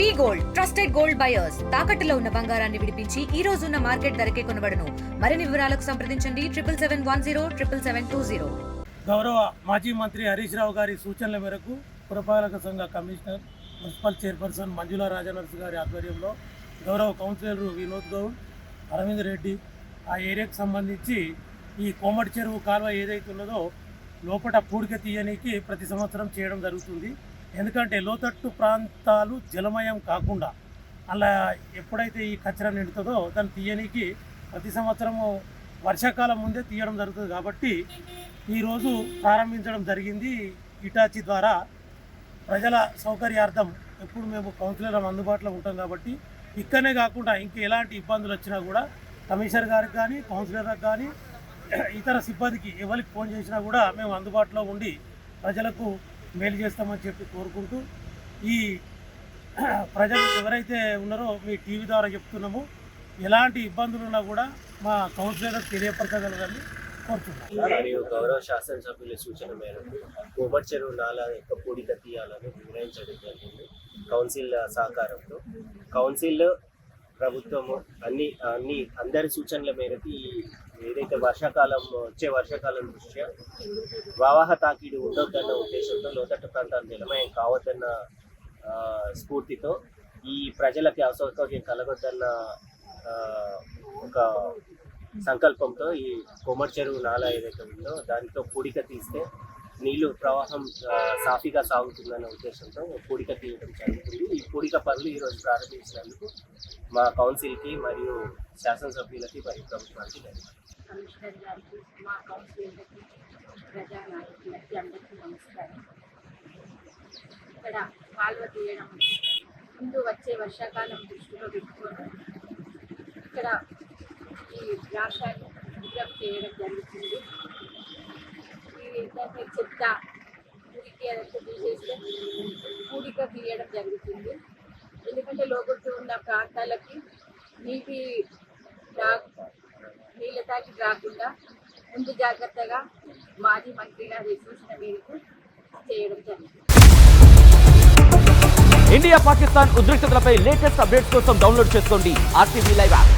V gold trusted gold buyers. తాకట్టులో ఉన్న బంగారాన్ని విడిపించి ఈ రోజు ఉన్న మార్కెట్ ధరకే కొనబడను. మరిన్ని వివరాలకు సంప్రదించండి triple seven one zero triple seven two zero. గౌరవ మాజీ మంత్రి హరీష్ రావు గారి సూచనల మేరకు పురపాలక సంఘ commissioner municipal chairperson Manjula Rajanars గారి ఆధ్వర్యంలో గౌరవ కౌన్సిలర్ వినోద్ గౌడ్ అరవింద్ రెడ్డి ఆ ఏరియాకు సంబంధించి ఈ కోమటి చెరువు కాలువ ఏదైతే ఉన్నదో లోపల పూడిక తీయనీకి ప్రతి సంవత్సరం చేయడం జరుగుతుంది. ఎందుకంటే లోతట్టు ప్రాంతాలు జలమయం కాకుండా అలా ఎప్పుడైతే ఈ కచరా నిండుతుందో దాన్ని తీయనీకి ప్రతి సంవత్సరము వర్షాకాలం ముందే తీయడం జరుగుతుంది కాబట్టి ఈరోజు ప్రారంభించడం జరిగింది ఇటాచి ద్వారా. ప్రజల సౌకర్యార్థం ఎప్పుడు మేము కౌన్సిలర్ అందుబాటులో ఉంటాం కాబట్టి ఇక్కడనే కాకుండా ఇంక ఎలాంటి ఇబ్బందులు వచ్చినా కూడా కమిషనర్ గారికి కానీ కౌన్సిలర్కి కానీ ఇతర సిబ్బందికి ఎవరికి ఫోన్ చేసినా కూడా మేము అందుబాటులో ఉండి ప్రజలకు మేలు చేస్తామని చెప్పి కోరుకుంటూ ఈ ప్రజలు ఎవరైతే ఉన్నారో మీ టీవీ ద్వారా చెప్తున్నాము ఎలాంటి ఇబ్బందులు ఉన్నా కూడా మా కౌన్సిలర్ తెలియపరచగలరని మరియు గౌరవ శాసనసభ్యుల సూచన మేరకు కోబట్ చెరువు నాలా యొక్క పూడిక తీయాలని నిర్ణయించడం జరిగింది కౌన్సిల్ సహకారంతో. కౌన్సిల్ ప్రభుత్వము అన్ని అన్ని అందరి సూచనల మేరకు ఈ ఏదైతే వర్షాకాలం వచ్చే వర్షాకాలం దృష్ట్యా ప్రవాహ తాకిడి ఉండొద్దన్న ఉద్దేశంతో లోతట్టు ప్రాంతాలు నిలమయం కావద్దన్న స్ఫూర్తితో ఈ ప్రజలకి అసౌకర్యం కలగొద్దన్న ఒక సంకల్పంతో ఈ కొమ్మటి చెరువు నాలా ఏదైతే ఉందో దానితో కూడిక తీస్తే నీళ్ళు ప్రవాహం సాఫీగా సాగుతుందనే ఉద్దేశంతో పూడిక తీయడం జరుగుతుంది. ఈ పూడిక పనులు ఈరోజు ప్రారంభించినందుకు మా కౌన్సిల్కి మరియు శాసనసభ్యులకి మరియు ప్రభుత్వానికి ధన్యవాదాలు. కమిషనర్ గారికి మా ప్రజానాయకులకి అందరికీ నమస్కారం ఇక్కడ కాలువ తీయడం ముందు వచ్చే వర్షాకాలం దృష్టిలో పెట్టుకొని ఇక్కడ ఈ వ్యాసాన్ని చేయడం జరుగుతుంది. ఏంటంటే పూడికి మురికి అదంతా తీసేస్తే తీయడం జరుగుతుంది. ఎందుకంటే లోపల ఉన్న ప్రాంతాలకి నీటి రా నీళ్ళ తాకి రాకుండా ముందు జాగ్రత్తగా మాజీ మంత్రి గారి సూచన మేరకు చేయడం జరిగింది ఇండియా పాకిస్తాన్ ఉద్రిక్తతలపై లేటెస్ట్ అప్డేట్స్ కోసం డౌన్లోడ్ చేసుకోండి ఆర్టీవీ లైవ్ యాప్.